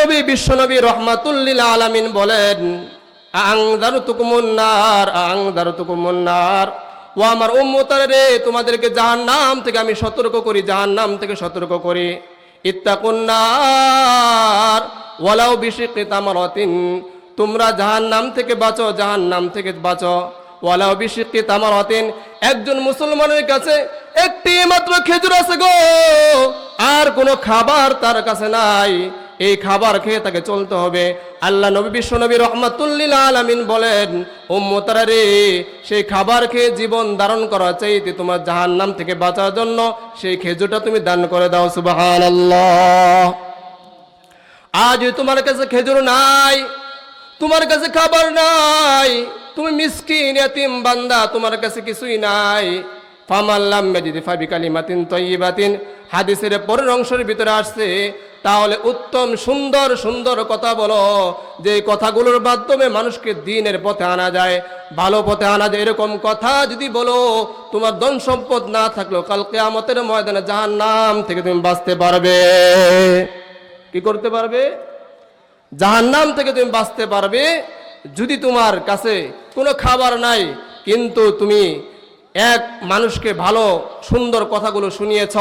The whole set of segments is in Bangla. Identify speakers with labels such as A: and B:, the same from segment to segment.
A: নবী, বিশ্বনবী রহমাতুল্লিল আলামিন বলেন আংদারু তুকুমুন্নার আংদারু তুকুমুন্নার ও আমার উম্মতার রে তোমাদেরকে জাহান্নাম থেকে আমি সতর্ক করি, জাহান্নাম থেকে সতর্ক করি। ইত্তাকুন্নার ওয়ালাউ বিশিকি তামারাতিন। তোমরা জাহান্নাম থেকে বাঁচো, জাহান্নাম থেকে বাঁচো। ওয়ালাউ বিশিকি তামারাতিন। একজন মুসলমানের কাছে একটি মাত্র খেজুর আছে গো। আর কোনো খাবার তার কাছে নাই। এই খাবার খেয়ে তাকে চলতে হবে। আল্লাহ নবী, বিশ্ব নবী রহমাতুল্লিল আলামিন বলেন, উম্মতারা রে, সেই খাবার খেয়ে জীবন ধারণ করা চাইতে তোমার জাহান নাম থেকে বাঁচার জন্য সেই খেজুরটা তুমি দান করে দাও, সুবহানাল্লাহ। আজ তোমার কাছে খেজুর নাই, তোমার কাছে খাবার নাই, তুমি মিসকিন, ইয়াতিম বান্দা, তোমার কাছে কিছুই নাই ফামাল্লাম মেজিদি ফাবি কালিমাতিন তৈবাতিন হাদিসের পরের অংশের ভিতরে আসছে, তাহলে উত্তম সুন্দর সুন্দর কথা বলো, যে কথাগুলোর মাধ্যমে মানুষকে দিনের পথে আনা যায়, ভালো পথে আনা যায়, এরকম কথা যদি বলো, তোমার ধন সম্পদ না থাকলেও কাল কেয়ামতের ময়দানে জাহান নাম থেকে তুমি বাঁচতে পারবে। কি করতে পারবে? জাহান্নাম থেকে তুমি বাঁচতে পারবে, যদি তোমার কাছে কোনো খাবার নাই, কিন্তু তুমি এক মানুষকে ভালো, সুন্দর কথাগুলো শুনিয়েছ।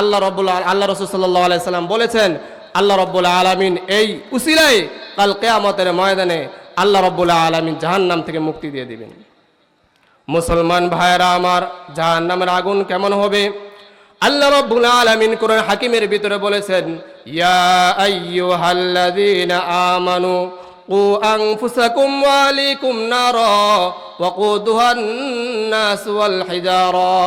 A: আল্লাহ রব্বুল আল্লাহ রসুল সাল্লাহ আলাইসাল্লাম বলেছেন, আল্লাহ রব্বুল আলমিন এই উসিলাই কাল কেয়ামতের ময়দানে আল্লাহ রব্বুল আলমিন জাহান্নাম থেকে মুক্তি দিয়ে দিবেন। মুসলমান ভাইয়েরা আমার, জাহান্নামের আগুন কেমন হবে? আল্লাহ রাব্বুল আলামিন কোরআন হাকিমের ভিতরে বলেছেন, ইয়া আমানু ওয়া আলাইকুম নারা ওয়াকুদুহান নাস ওয়াল হিজারা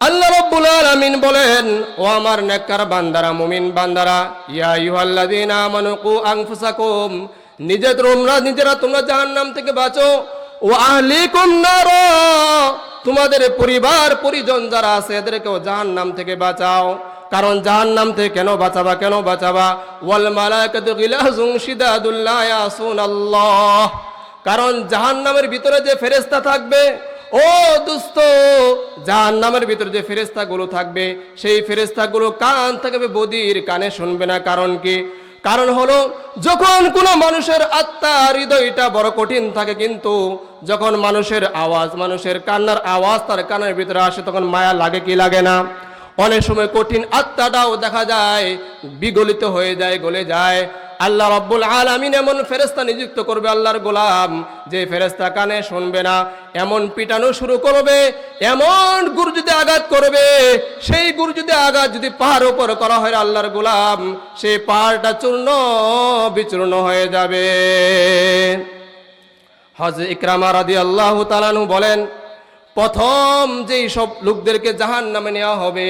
A: আল্লাহ রাব্বুল আলামিন বলেন, ও আমার নেককার বান্দারা, মুমিন বান্দারা, ইয়া আইয়ুহাল্লাযীনা আমানু কু আনফুসাকুম নিজে তোমরা নিজেরা তোমরা জাহান্নাম থেকে বাঁচো। ও আহলিকুম নার, তোমাদের পরিবার, পরিজন যারা আছে, এদেরকেও জাহান্নাম থেকে বাঁচাও। কারণ জাহান্নাম থেকে কেন বাঁচাবা কেন বাঁচাবা? ওয়াল মালাইকাতু গিলাজুন শিদাদুল্লাহ ইয়াসুনাল্লাহ কারণ জাহান্নামের ভিতরে যে ফেরেশতা থাকবে, ও দুস্থ, জাহান্নামের ভিতরে যে ফেরেশতাগুলো থাকবে, সেই ফেরেশতাগুলো কান থাকবে বদির কানে শুনবে না। কারণ কি? কারণ হলো, যখন কোনো মানুষের আত্মা হৃদয়টা বড় কঠিন থাকে, কিন্তু যখন মানুষের আওয়াজ, মানুষের কান্নার আওয়াজ তার কানের ভিতরে আসে, তখন মায়া লাগে কি লাগে না? অনেক সময় কঠিন আত্মাটাও দেখা যায়, বিগলিত হয়ে যায়, গলে যায়। আল্লাহ রব্বুল আলামিন এমন ফেরেস্তা নিযুক্ত করবে আল্লাহর গোলাম, যে ফেরেস্তা কানে শুনবে না। এমন পিটানো শুরু করবে, এমন গুরু যদি আঘাত করবে, সেই গুরু যদি আঘাত যদি পাহাড় উপর করা হয় আল্লাহর গোলাম সেই পাহাড়টা চূর্ণ বিচূর্ণ হয়ে যাবে। হজ ইকরামা রাদি আল্লাহ তালানু বলেন প্রথম যেই সব লোকদেরকে জাহান নামে নেওয়া হবে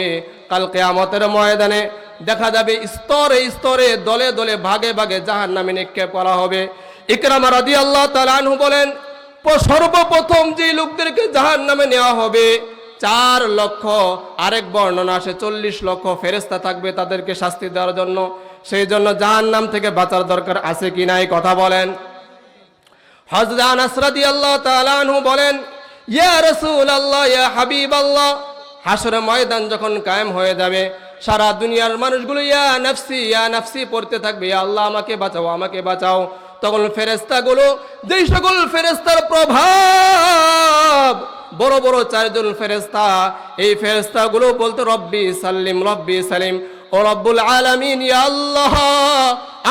A: কালকে আমাদের ময়দানে দেখা যাবে স্তরে স্তরে, দলে দলে, ভাগে ভাগে জাহান নামে নিক্ষেপ করা হবে। ইকরামা রাদি আল্লাহ তালানহু বলেন সর্বপ্রথম যে লোকদেরকে জাহান নামে নেওয়া হবে, চার লক্ষ, আরেক বর্ণনা আসে, চল্লিশ লক্ষ ফেরেস্তা থাকবে তাদেরকে শাস্তি দেওয়ার জন্য। সেই জন্য জাহান নাম থেকে বাঁচার দরকার আছে কি নাই কথা বলেন। হজরত আসরাদি আল্লাহ আনহু বলেন ইয়া রাসূলুল্লাহ, ইয়া হাবিবাল্লাহ। হাসরে ময়দান যখন কায়েম হয়ে যাবে, সারা দুনিয়ার মানুষগুলো, ইয়া নাফসি ইয়া নাফসি পড়তে থাকবে, ইয়া আল্লাহ আমাকে বাঁচাও আমাকে বাঁচাও। তখন ফেরেশতাগুলো, যেই সকল ফেরেশতার প্রভাব, বড় বড় চারজন ফেরেশতা, এই ফেরেশতাগুলো বলতো, রব্বি সাল্লিম, রব্বি সালিম ও রব্বুল আলামিন, ইয়া আল্লাহ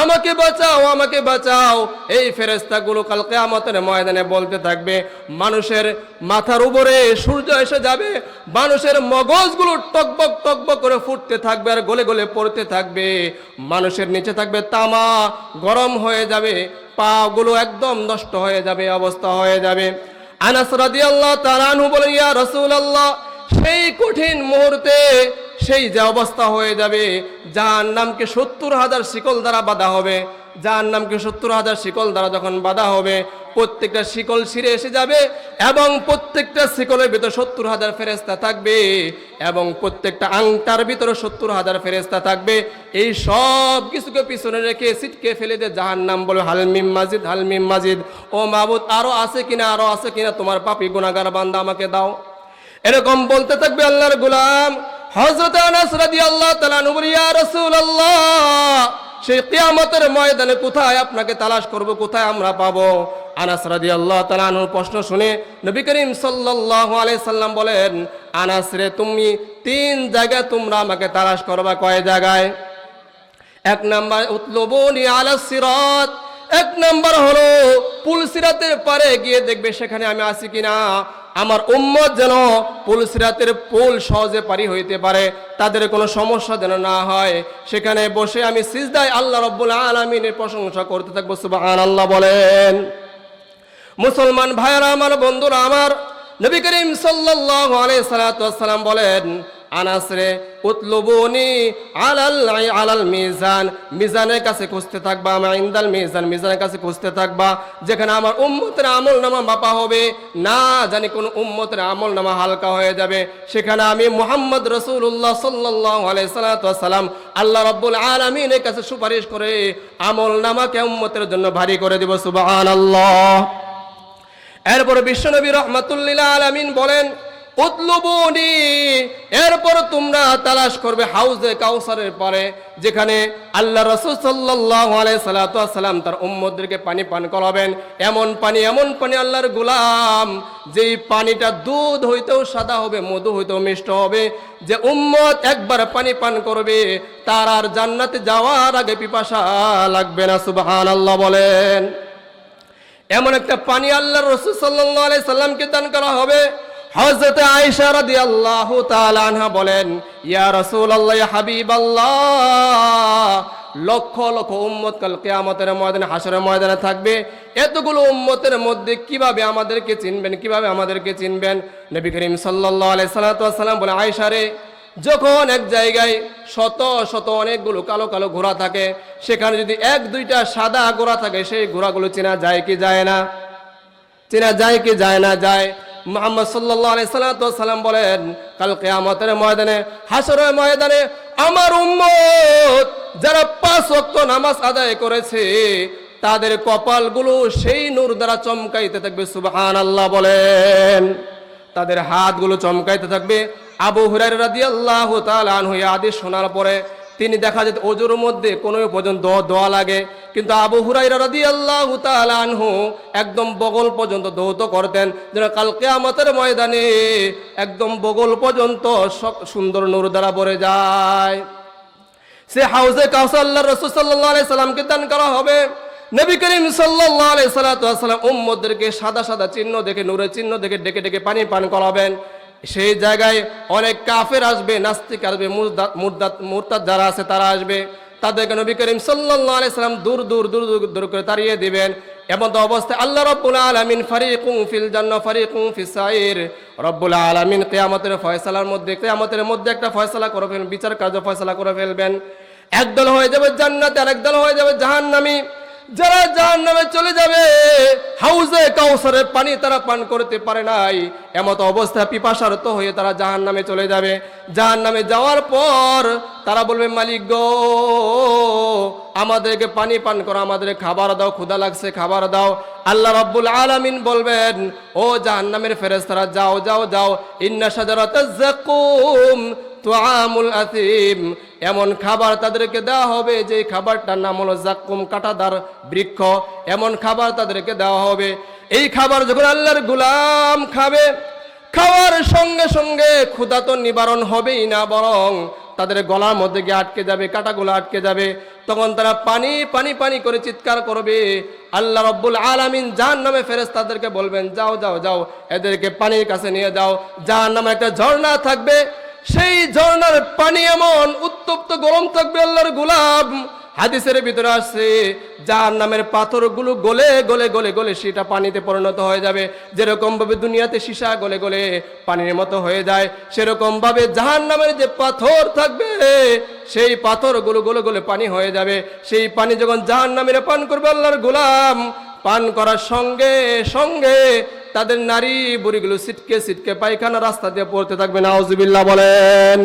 A: আমাকে বাঁচাও আমাকে বাঁচাও। এই ফেরেস্তাগুলো কালকে কেয়ামতের ময়দানে বলতে থাকবে, মানুষের মাথার উপরে সূর্য এসে যাবে, মানুষের মগজগুলো টকবক টকবক করে ফুটতে থাকবে আর গলে গলে পড়তে থাকবে। মানুষের নিচে থাকবে তামা, গরম হয়ে যাবে, পাগুলো একদম নষ্ট হয়ে যাবে, অবস্থা হয়ে যাবে। আনাস রাদিয়াল্লাহু আনহু বলেন, ইয়া রাসূলুল্লাহ, সেই কঠিন মুহূর্তে সেই যে অবস্থা হয়ে যাবে যার নামকে সত্তর হাজার শিকল দ্বারা বাধা হবে। যার নামকে সত্তর হাজার শিকল দ্বারা যখন বাধা হবে, প্রত্যেকটা শিকল ছিঁড়ে এসে যাবে এবং প্রত্যেকটা শিকলের ভিতরে সত্তর হাজার ফেরেস্তা থাকবে এবং প্রত্যেকটা আংটার ভিতরে সত্তর হাজার ফেরেস্তা থাকবে। এই সব কিছুকে পিছনে রেখে সিটকে ফেলে দিয়ে যাহার নাম বলে হালমিম মাজিদ হালমিম মাজিদ। ও মাহবুদ আরও আছে কিনা, আরও আছে কিনা, তোমার পাপি গুনাগার বান্দা আমাকে দাও। এরকম বলতে থাকবে আল্লাহর গোলাম। হযরত আনাস রাদিয়াল্লাহু তাআলা নবী ইয়া রাসূলুল্লাহ, সেই কিয়ামতের ময়দানে কোথায় আপনাকে তালাশ করব? কোথায় আমরা পাবো? আনাস রাদি আল্লাহ তালানুর প্রশ্ন শুনে নবী করিম সাল্লাহ সাল্লাম বলেন, আনাস রে, তুমি তিন জায়গায় তোমরা আমাকে তালাশ করবা। কয় জায়গায়? এক নাম্বার উতলবনি আলা সিরাত, এক নাম্বার হলো পুল সিরাতের পারে গিয়ে দেখবে সেখানে আমি আছি কিনা। আমার উম্মত যেন পুল সিরাতের পুল সহজে পারি হইতে পারে, তাদের কোনো সমস্যা যেন না হয়। সেখানে বসে আমি সিজদায় আল্লাহ রব্বুল আলমিনের প্রশংসা করতে থাকব সুবাহ আল্লাহ বলেন। মুসলমান ভাইয়েরা, আমার বন্ধুরা, আমার নবী করিম সাল্লাহ আলাই সালাতাম বলেন আনাসরে, উতলুবুনি আলাল আলাল মিজান, মিজানের কাছে খুঁজতে থাকবা আমার ইন্দাল মিজান, মিজানের কাছে খুঁজতে থাকবা, যেখানে আমার উম্মতের আমল নামা মাপা হবে। না, জানি কোন উম্মতের আমল নামা হালকা হয়ে যাবে। সেখানে আমি মুহাম্মদ রসুল্লাহ সাল্লাল্লাহু আলাইহি সাল্লাম আল্লাহ রাব্বুল আলামিনের কাছে সুপারিশ করে আমল নামাকে উম্মতের জন্য ভারী করে দিব, সুবহানাল্লাহ। এরপর বিশ্বনবী রহমাতুল্লিল্লাহ আলামিন বলেন এরপর তোমরা তালাশ করবে হাউজে কাউসারের পরে, যেখানে আল্লাহ রসুল সাল্লাহ সাল্লাম তার উম্মদদেরকে পানি পান করাবেন। এমন পানি এমন পানি আল্লাহর গুলাম, যেই পানিটা দুধ হইতেও সাদা হবে, মধু হইতেও মিষ্ট হবে। যে উম্মত একবার পানি পান করবে, তার আর জান্নাতে যাওয়ার আগে পিপাসা লাগবে না সুবহান আল্লাহ বলেন। এমন একটা পানি আল্লাহ রসুল সাল্লাহ সাল্লামকে দান করা হবে হজরত আয়েশা রাদিয়াল্লাহু তাআলা আনহা বলেন, ইয়া রাসূলুল্লাহ, ইয়া হাবিবাল্লাহ, লক্ষ লক্ষ উম্মত কাল কিয়ামতের ময়দানে হাসরের ময়দানে থাকবে। এতগুলো উম্মতের মধ্যে কীভাবে আমাদেরকে চিনবেন, কীভাবে আমাদেরকে চিনবেন? নবী করিম সাল্লাল্লাহু আলাইহি সাল্লাম বলে আয়েশা রে, যখন এক জায়গায় শত শত অনেকগুলো কালো কালো ঘোড়া থাকে, সেখানে যদি এক, দুইটা সাদা ঘোড়া থাকে, সেই ঘোড়াগুলো চেনা যায় কি যায় না? চেনা যায় কি যায় না যায়? মোহাম্মদ সাল্লাহ সাল্লাম বলেন, কাল কেয়ামতের ময়দানে হাসরের ময়দানে আমার উম্মত যারা পাঁচ ওয়াক্ত নামাজ আদায় করেছে, তাদের কপালগুলো সেই নূর দ্বারা চমকাইতে থাকবে সুবহান আল্লাহ বলেন। তাদের হাতগুলো চমকাইতে থাকবে। আবু হুরাই রাদি আল্লাহ তালু আদেশ শোনার পরে তিনি দেখা যেত অজুর মধ্যে কোনো পর্যন্ত দোয়া লাগে। কিন্তু আবু হুরাই রাদি আল্লাহ তালু একদম বগল পর্যন্ত দৌত করতেন। যেন কালকে আমাদের ময়দানে একদম বগল পর্যন্ত সব সুন্দর নূর দ্বারা ভরে যায়। সে হাউজে কাউসা আল্লাহ রসুল সাল্লাহ সাল্লামকে দান করা হবে। নবী করিম আলাইহি সাল্লাম উম্মতদেরকে সাদা সাদা চিহ্ন দেখে, নূরের চিহ্ন দেখে ডেকে ডেকে পানি পান করাবেন। সেই জায়গায় অনেক কাফের আসবে, নাস্তিক আসবে মুরতাদ যারা আছে তারা আসবে। তাদেরকে নবী করিম সাল্লাম দূর দূর দূর দূর দূর করে তাড়িয়ে দিবেন। এমন তো অবস্থায় আল্লাহ রব্বুল আলামিন ফারিকুম ফিল জান্নাহ ফারিকুম ফিস সাইর। রব্বুল আলামিন কেয়ামতের ফয়সালার মধ্যে, কেয়ামতের মধ্যে একটা ফয়সালা করে ফেলবেন, বিচার কার্য ফয়সালা করে ফেলবেন। একদল হয়ে যাবে জান্নাত আর একদল হয়ে যাবে জাহান্নামী। যারা জাহান নামে চলে যাবে, হাউজে কাউসারের পানি তারা পান করতে পারে নাই। এমত অবস্থা পিপাসারত হয়ে তারা জাহান নামে চলে যাবে। জাহান নামে যাওয়ার পর তারা বলবে, মালিক গো, আমাদেরকে পানি পান করো, আমাদের খাবার দাও ক্ষুদা লাগছে, খাবার দাও। আল্লাহ রাব্বুল আলামিন বলবেন, ও জাহান্নামের ফেরেশতারা, যাও যাও যাও। ইন্না শাজারাত জাকুম তোয়ামুল আসিম এমন খাবার তাদেরকে দেওয়া হবে যে খাবারটার নাম হলো জাক্কুম কাটাদার বৃক্ষ। এমন খাবার তাদেরকে দেওয়া হবে। এই খাবার যখন আল্লাহর গুলাম খাবে, খাওয়ার সঙ্গে সঙ্গে ক্ষুধা তো নিবারণ হবেই না, বরং তাদের গলার মধ্যে গিয়ে আটকে যাবে, কাটাগুলো আটকে যাবে। তখন তারা পানি পানি পানি করে চিৎকার করবে। আল্লাহ রব্বুল আলামিন যার নামে ফেরেস তাদেরকে বলবেন, যাও যাও যাও, এদেরকে পানির কাছে নিয়ে যাও। জাহান নামে একটা ঝর্ণা থাকবে সেই ঝর্ণার পানি এমন উত্তপ্ত গরম থাকবে আল্লাহর গুলাব হাদিসের ভিতরে আসছে যার নামের পাথরগুলো গলে গলে গলে গলে সেটা পানিতে পরিণত হয়ে যাবে। যেরকম ভাবে দুনিয়াতে সীসা গলে গলে পানির মতো হয়ে যায় সেরকম ভাবে জাহান নামের যে পাথর থাকবে, সেই পাথরগুলো গলে গলে পানি হয়ে যাবে। সেই পানি যখন জাহান নামের পান করবে আল্লাহর গোলাম পান করার সঙ্গে সঙ্গে তাদের নারী বুড়িগুলো ছিটকে ছিটকে পায়খানা রাস্তা দিয়ে পড়তে থাকবে। না বলেন।